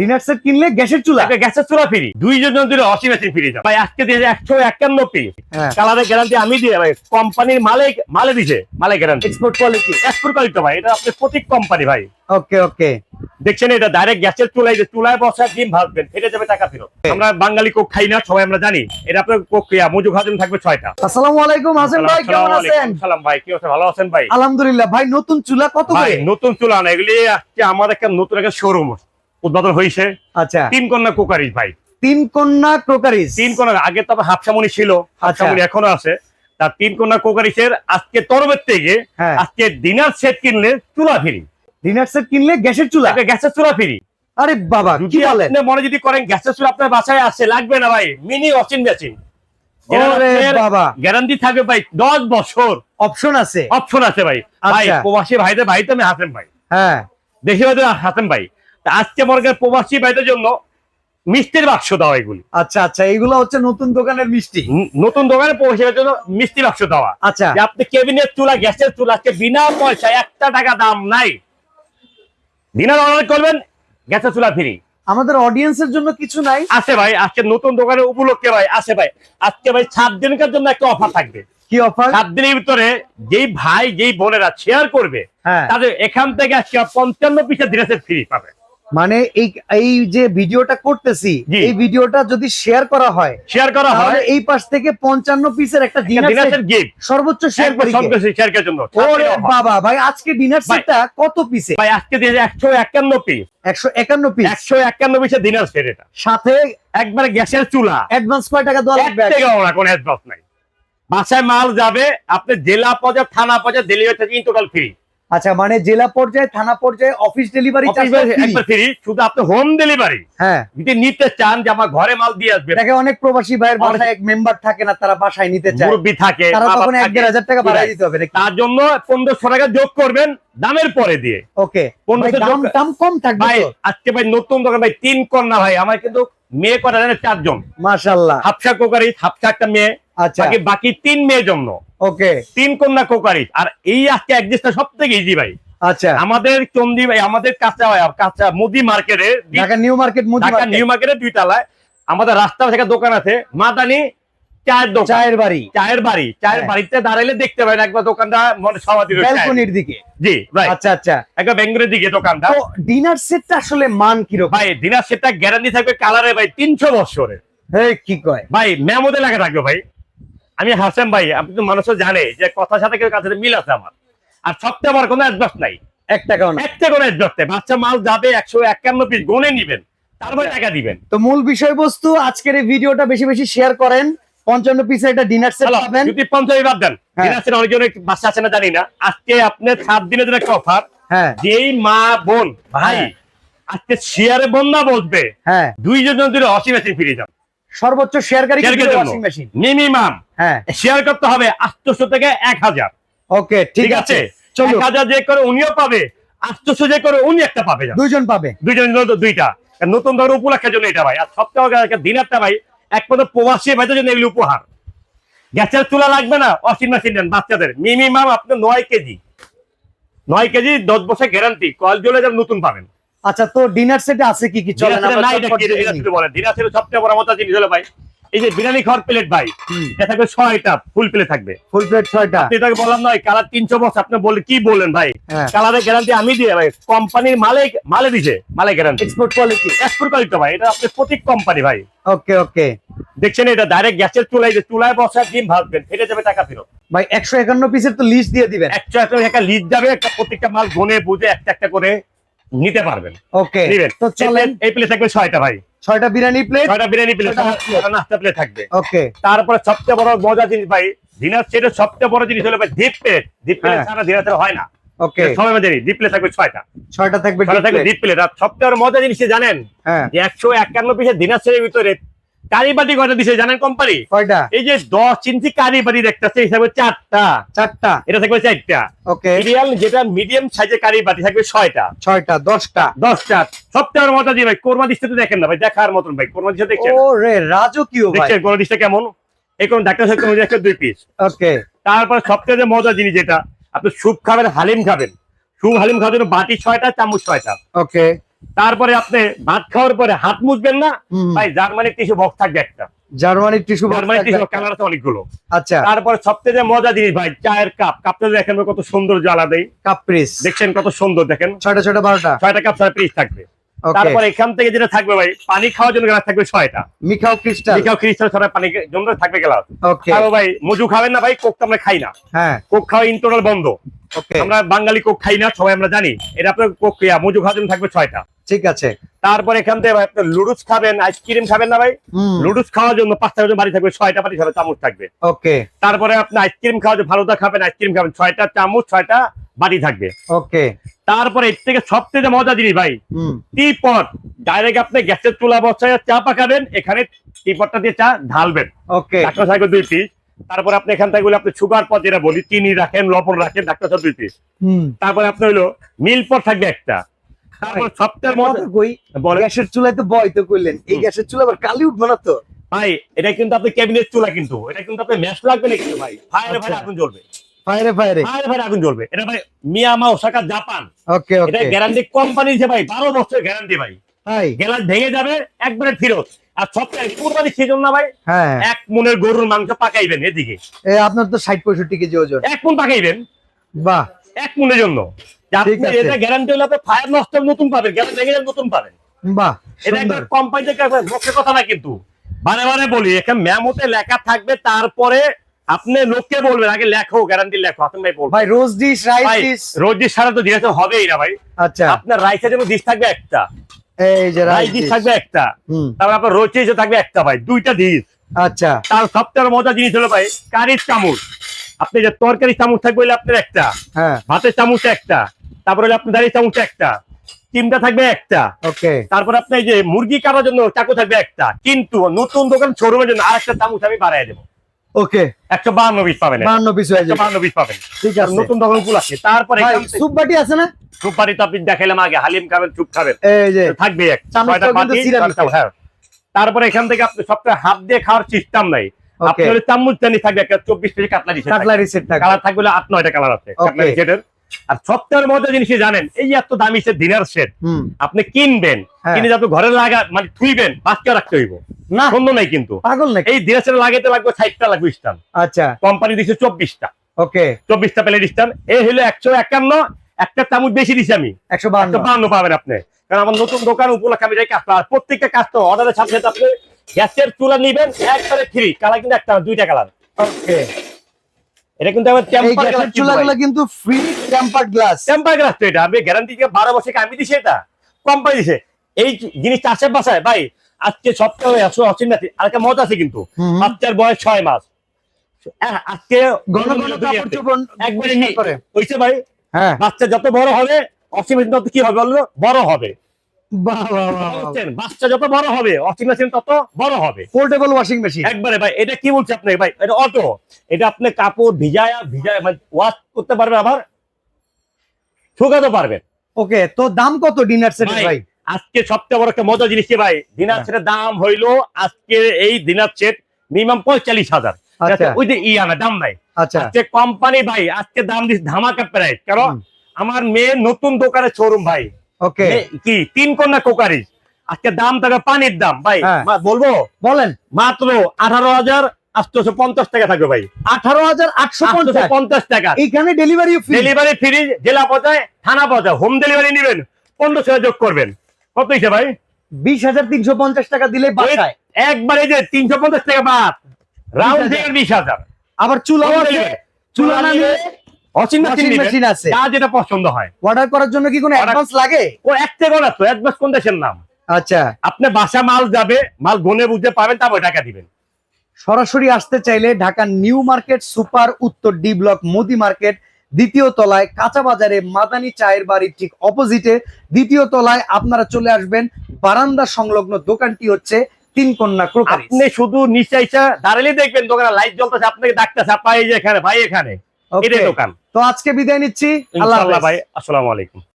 Dinner set কিনলে গ্যাসের চুলা। গ্যাসের চুলা ফ্রি দুইজন দিলে অসি মেশিন ফ্রি ভাই আজকে একশো একান্ন পিস হ্যাঁ। কালারের গ্যারান্টি আমি দিয়ে ভাই কোম্পানির মালে মালে দিছে মালে guarantee export quality export quality ভাই এটা আপনি প্রতীক কোম্পানি ভাই। ওকে ওকে দেখছেন এটা ডাইরেক্ট গ্যাসের চুলায় যে চুলায় বসা ডিম ভাজবেন যাবে টাকা ফেরত। আমরা বাঙালি কোক খাই না সবাই আমরা জানি। এটা আপনার কোক ক্রিয়া মজু খাওয়ার থাকবে ছয়টা। আসসালামু আলাইকুম হাসান ভাই কেমন আছেন? সালাম ভাই কি অবস্থা? ভালো আছেন ভাই? আলহামদুলিল্লাহ ভাই নতুন চুলা কত ভাই নতুন চুলা না এগুলি আজকে আমার একটা নতুন একটা শোরুম উদ্বোধন হয়েছে। আচ্ছা। তিন কন্যা কুকারিজ ভাই। তিন কন্যা ক্রোকারিজ তিন কন্যা আগে তো হাফসামনি ছিল হাফসামনি এখনও আছে। তার তিন কন্যা কুকারিজের আজকে তরবের থেকে হ্যাঁ। আজকে ডিনার সেট কিনলে চুলা ফ্রি। ডিনার সেট কিনলে গ্যাসের চুলা? গ্যাসের চুলা ফ্রি। আরে বাবা কি বলেন আপনি মনে যদি করেন গ্যাসের চুলা আপনার বাসায় আসে লাগবে না ভাই। Mini washing machine. গ্যারান্টি থাকবে ভাই দশ বছর। অপশন আছে? অপশন আছে ভাই। ভাই আচ্ছা। প্রবাসী ভাইদের ভাই তো আমি হাসেন ভাই। হ্যাঁ। দেশি ভাইদের হাসেন ভাই। আজকে করেন প্রবাসী ভাইদের জন্য মিষ্টির বাক্স দেওয়া এগুলি। আচ্ছা আচ্ছা এগুলো হচ্ছে নতুন দোকানের মিষ্টি। নতুন দোকানে প্রবাসী জন্য মিষ্টি বাক্স দেওয়া। আচ্ছা। আপনি কেবিনের চুলা গ্যাসের চুলা আজকে বিনা পয়সা একটা টাকা দাম নাই। ডিনার অর্ডার করবেন গ্যাসের চুলা ফ্রি। আমাদের অডিয়েন্সের জন্য কিছু নাই। আছে ভাই আজকে নতুন দোকানের উপলক্ষে ভাই আছে ভাই। আজকে ভাই সাত দিনের জন্য একটা অফার থাকবে। কি অফার সাত দিনের ভিতরে যেই ভাই যেই বোনেরা শেয়ার করবে হ্যাঁ। তাদের এখান থেকে আজকে পঞ্চান্ন পিসের ড্রেসের ফ্রি পাবে। মানে এই এই যে ভিডিওটা করতেছি। এই ভিডিওটা যদি শেয়ার করা হয় শেয়ার করা হয়। এই পাশ থেকে পঞ্চান্ন পিসের একটা ডিনার গিফট সর্বোচ্চ শেয়ার করি কে? শেয়ার করার জন্য। ওরে বাবা ভাই আজকে ডিনার। সেটটা কত পিসে ভাই আজকে দিয়ে একশো একান্ন পিস একশো একান্ন পিস একশো একান্ন পিসের ডিনার সেট এটা। সাথে একবারে গ্যাসের চুলা। অ্যাডভান্স কয় টাকা দেওয়া এক টাকাও না কোনো অ্যাডভান্স নাই। বাসায় মাল যাবে আপনি জেলা পর্যায়ে থানা পর্যায়ে ডেলিভারি থেকে টোটাল ফ্রি আচ্ছা মানে জেলা পর্যায়ে থানা পর্যায়ে অফিস ডেলিভারি ফ্রি শুধু আপনি হোম ডেলিভারি হ্যাঁ। যদি নিতে চান যে আমার ঘরে মাল দিয়ে আসবে। দেখে অনেক প্রবাসী ভাইয়ের বাসায় এক মেম্বার থাকে না তারা বাসায় নিতে চায়। মুরব্বী থাকে তারা তখন এক দেড় হাজার টাকা বাড়াই দিতে হবে তার জন্য পনেরোশো টাকা যোগ করবেন দামের পরে দিয়ে। ওকে। পনেরোশো দাম কম থাকবে ভাই আজকে ভাই নতুন দোকান ভাই তিন কন্যা ভাই আমার কিন্তু মেয়ে জানে চারজন। মাশাআল্লাহ। হাফসা কোকারি হাফসা একটা মেয়ে আচ্ছা। বাকি তিন মেয়ের জন্য। ওকে। তিন কন্যা কোকারি। আর এই আজকে একদিনটা সব থেকে ইজি ভাই। আচ্ছা। আমাদের চন্দি ভাই আমাদের কাঁচা কাঁচা মুদি মার্কেটে ঢাকা নিউ মার্কেট মুদি ঢাকা নিউ মার্কেটে দুই তলায় আমাদের রাস্তা থেকে দোকান আছে মাদানি চায়ের দোকান। চায়ের বাড়ি। চায়ের বাড়ি। চায়ের হ্যাঁ। বাড়িতে দাঁড়াইলে দেখতে একবার দোকানটা মনে সমাধি ব্যালকনির দিকে। জি আচ্ছা আচ্ছা। একবার দিকে দোকানটা। তো ডিনার সেটটা আসলে মান ভাই সেটা গ্যারান্টি থাকবে কালারে ভাই তিনশো বছরের। এই কি কয়? ভাই মেমোতে থাকবে ভাই। আমি হাসেম ভাই আপনি তো মানুষও জানে যে কথার সাথে কেউ কাছে মিল আছে আমার। আর সবচেয়ে আমার কোনো অ্যাডভান্স নাই। এক টাকাও না। একটা কোনো অ্যাডভান্স নেই। বাচ্চা মাল যাবে একশো একান্ন পিস গনে নিবেন তারপরে টাকা দিবেন। তো মূল বিষয়বস্তু আজকের এই ভিডিওটা বেশি বেশি শেয়ার করেন। পঞ্চান্ন পিসের একটা ডিনার সেট পাবেন। যদি পঞ্চাশ বাদ দেন। দিনার সেটা অনেকজনের বাচ্চা আছে না জানি না। আজকে আপনার সাত দিনের জন্য একটা অফার হ্যাঁ। যেই মা বোন ভাই হ্যাঁ। আজকে শেয়ারে বন্যা বলবে হ্যাঁ। দুইজন যদি ওয়াশিং মেশিন ফিরে যান। সর্বোচ্চ শেয়ারকারী ওয়াশিং মেশিন মিনিমাম হ্যাঁ। শেয়ার করতে হবে আটশোশো থেকে এক হাজার। ওকে ঠিক আছে? চলো। এক হাজার যে করে উনিও পাবে আটশোশো যে করে উনি একটা পাবে। দুইজন পাবে। দুইজন দুইটা। নতুন ধরো উপলক্ষের জন্য এটা ভাই। আর সপ্তাহ দিনারটা ভাই এক পদ প্রবাসী ভাইদের জন্য এগুলি উপহার। গ্যাসের চুলা লাগবে না ওয়াশিং মেশিন নেন বাচ্চাদের। মিনিমাম আপনি নয় কেজি। নয় কেজি দশ বছর গ্যারান্টি কল জ্বলে যান নতুন পাবেন। আচ্ছা তো ডিনার সেটে আছে কি কি? আমরা নাই এটা কি দিনার নিই। শুধু বলেন সবচেয়ে বড় মতো জিনিস হলো ভাই এই যে বিরিয়ানি খাওয়ার প্লেট ভাই এটা থাকবে ছয়টা ফুল প্লেট থাকবে। ফুল প্লেট ছয়টা। তাকে বললাম নয় কালার তিনশো বছর আপনি বলে কি বললেন ভাই? কালারের গ্যারান্টি আমি দিয়ে ভাই কোম্পানির মালে মালে দিছে মালে guarantee export quality export quality ভাই এটা আপনি প্রতীক কোম্পানি ভাই। ওকে ওকে দেখছেন এটা ডাইরেক্ট গ্যাসের চুলায় যে চুলায় বসা ডিম ভাজবেন ফেটে যাবে টাকা ফেরত। ভাই একশো একান্ন পিসের তো লিস্ট দিয়ে দিবেন। একটা একটা লিস্ট যাবে একটা প্রত্যেকটা মাল গনে বুঝে একটা একটা করে নিতে পারবেন। ওকে নেবেন। তো চলেন। এই প্লেট থাকবে ছয়টা ভাই। ছয়টা বিরিয়ানি প্লেট ছয়টা বিরিয়ানি প্লেট আর নাস্তা প্লেট থাকবে। ওকে তারপরে সবচেয়ে বড় মজা জিনিস ভাই ডিনার সেটের সবচেয়ে বড় জিনিস হলো ভাই ডিপ প্লেট ডিপ প্লেট সারা ছাড়া ডিনার হয় না। ওকে সময় মধ্যে ডিপ প্লেট থাকবে ছয়টা। ছয়টা থাকবে ডিপ প্লেট আর সবচেয়ে বড় মজা জিনিস জানেন? হ্যাঁ। যে একশো একান্ন পিসের ডিনার সেটের ভিতরে কারি বাটি কয়টা দিছে জানেন কোম্পানি? কয়টা? এই যে দশ ইঞ্চি কারি বাটি দেখতেছে হিসাবে চারটা। চারটা। এটা থাকবে চারটা ওকে মিডিয়াম যেটা মিডিয়াম সাইজের কারি বাটি থাকবে ছয়টা। ছয়টা দশটা। দশটা। সবচেয়ে বড় মজা ভাই কোরমা দৃষ্টিতে দেখেন না ভাই দেখার মতন ভাই কোরমা দৃষ্টি দেখছেন ও রে রাজকীয় ভাই। দেখছেন কোন দৃষ্টি কেমন? এই কোন ডাক্তার সাহেব কোন একটা দুই পিস ওকে তারপর সবচেয়ে যে মজা জিনিস যেটা আপনি স্যুপ খাবেন হালিম খাবেন। স্যুপ হালিম খাওয়ার জন্য বাটি ছয়টা চামচ ছয়টা। ওকে তারপরে আপনি ভাত খাওয়ার পরে হাত মুছবেন না। ভাই জার্মানির টিস্যু বক্স থাকবে একটা। জার্মানির টিস্যু জার্মানির টিস্যু কালার আছে অনেকগুলো। আচ্ছা। তারপরে সবচেয়ে যে মজা জিনিস ভাই চায়ের কাপ কাপটা দেখেন কত সুন্দর জ্বালা দেয়। কাপ প্রেস দেখছেন কত সুন্দর দেখেন। ছয়টা ছয়টা বারোটা? ছয়টা কাপ ছয় পিস থাকবে। তারপরে এখান থেকে যেটা থাকবে ভাই পানি খাওয়ার জন্য গ্লাস থাকবে ছয়টা। মিখাও ক্রিস্টাল। মিখাও ক্রিস্টাল ছয়টা পানি জন্য থাকবে গ্লাস। ওকে আর ভাই মজু খাবেন না ভাই কোক তো আমরা খাই না। হ্যাঁ। কোক খাওয়া ইন্টারনাল বন্ধ। ওকে আমরা বাঙালি কোক খাই না সবাই আমরা জানি। এটা আপনার কোক মজু খাওয়ার জন্য থাকবে ছয়টা। ঠিক আছে। তারপর এখান থেকে ভাই আপনি লুডুস খাবেন আইসক্রিম খাবেন না ভাই? লুডুস খাওয়ার জন্য পাঁচটা জন্য বাড়ি থাকবে ছয়টা বাড়ি ছয়টা চামচ থাকবে। ওকে। তারপরে আপনি আইসক্রিম খাওয়ার জন্য ফালুদা খাবেন আইসক্রিম খাবেন ছয়টা চামচ ছয়টা বাড়ি থাকবে। ওকে। তারপরে এর থেকে সবথেকে মজা জিনিস ভাই টিপট। ডাইরেক্ট আপনি গ্যাসের চুলা বসায় চা পাকাবেন এখানে টিপটটা দিয়ে চা ঢালবেন। ওকে। ডাক্তার সাহেব দুই পিস তারপরে আপনি এখান থেকে আপনি সুগার পর যেটা বলি চিনি রাখেন লবণ রাখেন ডাক্তার সাহেব দুই পিস হুম। তারপরে আপনি হলো মিল পর থাকবে একটা। তারপর কই গ্যাসের চুলায় তো বয় তো কইলেন। এই গ্যাসের চুলা আবার কালি উঠবে না তো? ভাই এটা কিন্তু আপনি ক্যাবিনেট চুলা কিন্তু। এটা কিন্তু আপনি ম্যাশ লাগবে না কিন্তু ভাই। ফায়ারে ফায়ারে আচ্ছা। আগুন জ্বলবে। ফায়ারে ফায়ারে। ফায়ারে ফায়ারে আগুন জ্বলবে। এটা ভাই মিয়ামা ওসাকা জাপান। ওকে এটা গ্যারান্টি কোম্পানি দিচ্ছে ভাই গ্যারান্টি ভাই। গ্যালাস ভেঙে যাবে একবারে ফেরত। আর কুরবানি না ভাই হ্যাঁ। এক মনের গরুর মাংস পাকাইবেন এদিকে। এ আপনার তো ষাট পঁয়ষট্টি কেজি ওজন। এক মন পাকাইবেন। বাহ। এক মনের জন্য। যে। এটা গ্যারান্টি হলে ফায়ার নষ্ট নতুন পাবেন যাবে নতুন পাবেন। বাহ এটা একটা সুন্দর। কোম্পানি থেকে কথা না কিন্তু। বারে বারে বলি এখানে মেমোতে লেখা থাকবে তারপরে আপনি লোককে বলবেন আগে লেখো গ্যারান্টি লেখো আপনি ভাই বলবেন ভাই rose dish rice dish rose dish ছাড়া তো দিতে হবেই না ভাই। আচ্ছা। আপনার রাইসের জন্য ডিশ থাকবে একটা। এই যে রাইস ডিশ থাকবে একটা। তারপর আপনার রোজ ডিশে থাকবে একটা ভাই দুইটা ডিশ আচ্ছা। তার সবচেয়ে মজা জিনিস হলো ভাই কারির চামচ। আপনি যে তরকারি চামচ থাকবে আপনার একটা। হ্যাঁ। ভাতের চামচ একটা। তারপরে হলো আপনার দাঁড়িয়ে চামচ একটা। চিমটা থাকবে একটা। ওকে তারপর আপনি এই যে মুরগি কাটার জন্য চাকু থাকবে একটা। কিন্তু নতুন দোকান শোরুমের জন্য আরেকটা চামচ আমি বাড়াই দেবো। ওকে একশো বাহান্ন পিস পাবেন। বান্ন পিস হয়ে যাবে। বাহান্ন পিস পাবেন। ঠিক আছে। নতুন দোকান উপর আছে। তারপরে সুপ বাটি আছে না? সুপারি তো আপনি দেখাইলাম আগে। হালিম খাবেন চুপ খাবেন। এই যে থাকবে এক। চামচটাও ছয়টা কিন্তু বাটি, সিরামিকের। ছয়টা- হ্যাঁ। তারপরে এখান থেকে আপনি সবটা হাত দিয়ে খাওয়ার সিস্টেম নাই। ওকে আপনার চামচ জানি থাকবে একটা চব্বিশ পিস কাটলারি সেট কালার থাকবে আট নয়টা কালার আছে। কাটলারি সেটের আর সবচেয়ে মজা জিনিস জানেন এই যে এত দামি সে ডিনার সেট আপনি কিনবেন হ্যাঁ। কিনে যাতে ঘরে লাগা মানে থুইবেন বাচ্চা রাখতে হইব। না। সুন্দর নাই কিন্তু। পাগল নাকি? এই ডিনার সেট লাগাইতে লাগবে ষাটটা লাগবে স্টান আচ্ছা। কোম্পানি দিচ্ছে চব্বিশটা। ওকে। চব্বিশটা প্লেট স্টান এই হলো একশো একান্ন একটা চামচ বেশি দিছি আমি। একশো বান্ন পাবেন আপনি। কারণ আমার নতুন দোকান উপলক্ষে আমি যাই কাজ। প্রত্যেকটা কাজ তো অর্ডারের সাথে সাথে আপনি গ্যাসের চুলা নিবেন একবারে ফ্রি কালার কিন্তু একটা দুইটা কালার। ওকে। এটা কিন্তু আমার টেম্পার চুলাগুলো কিন্তু free tempered glass temper glass তো এটা। আমি গ্যারান্টি দিয়ে বারো বছর আমি দিছি এটা? কোম্পানি দিছে। এই জিনিসটা আসে বাসায় ভাই আজকে সপ্তাহে একশো অসীম নাতি আর একটা মজা আছে কিন্তু। বাচ্চার বয়স ছয় মাস। আজকে ঘন ঘন কাপড় চোপড় একবারে পরিষ্কার নেই হইছে ভাই? হ্যাঁ। বাচ্চা যত বড় হবে অসীম তত কি হবে বলল বড় হবে। বাচ্চা যত বড় হবে অসীম তত বড় হবে। পোর্টেবল ওয়াশিং মেশিন একবারে ভাই এটা কি বলছে আপনি ভাই? এটা অটো এটা আপনি কাপড় ভিজায়া ভিজায় মানে ওয়াশ করতে পারবেন আবার শুকাতে পারবেন। ওকে তো দাম কত ডিনার ভাই, আজকে সবচেয়ে বড় একটা মজা জিনিস ভাই? দিনার হ্যাঁ। সেটের দাম হইল আজকে এই দিনার সেট মিনিমাম পঁয়তাল্লিশ হাজার। আচ্ছা। ওই যে ই আনা দাম নাই। আচ্ছা। কোম্পানি ভাই আজকে দাম দিস ধামাকা প্রাইস কারণ আমার মেয়ে নতুন দোকানের শোরুম ভাই। ওকে কি তিন কন্যা কোকারি। আজকে দাম থাকবে পানির দাম ভাই। হ্যাঁ। বলব? বলেন। মাত্র আঠারো হাজার আটশোশো পঞ্চাশ টাকা থাকবে ভাই। আঠারো হাজার আটশো পঞ্চাশ। টাকা। এইখানে ডেলিভারি ডেলিভারি ফ্রি জেলা পর্যায়ে থানা পর্যায়ে হোম ডেলিভারি নেবেন। পনেরোশো যোগ করবেন। কত হয়েছে ভাই? বিশ হাজার তিনশো পঞ্চাশ টাকা দিলে একবারে যে তিনশো পঞ্চাশ টাকা বাদ। রাউন্ড 20,000 বিশ হাজার। আবার চুলা চুলা না নিলে ওয়াশিং মেশিন washing নেবেন machine আছে। যা যেটা পছন্দ হয়। অর্ডার করার জন্য কি কোনো Order- অ্যাডভান্স লাগে? ও এক থেকে তো অ্যাডভান্স কোন দেশের নাম? আচ্ছা। আপনি বাসা মাল যাবে মাল গনে বুঝতে পাবেন তারপর টাকা দিবেন। সরাসরি আসতে চাইলে ঢাকার নিউ মার্কেট সুপার উত্তর ডি ব্লক মোদি মার্কেট দ্বিতীয় তলায় কাঁচা বাজারে মাদানি চায়ের বাড়ির ঠিক অপোজিটে দ্বিতীয় তলায় আপনারা চলে আসবেন বারান্দা সংলগ্ন দোকানটি হচ্ছে তিন কন্যা ক্রোকারি আপনি শুধু নিচে আইসা দাঁড়ালে দেখবেন দোকানে লাইট জ্বলতেছে আপনাকে ডাকতেছে আপা এই যে এখানে ভাই এখানে। এটাই দোকান। তো আজকে বিদায় নিচ্ছি। আল্লাহ ভাই আসসালামু আলাইকুম।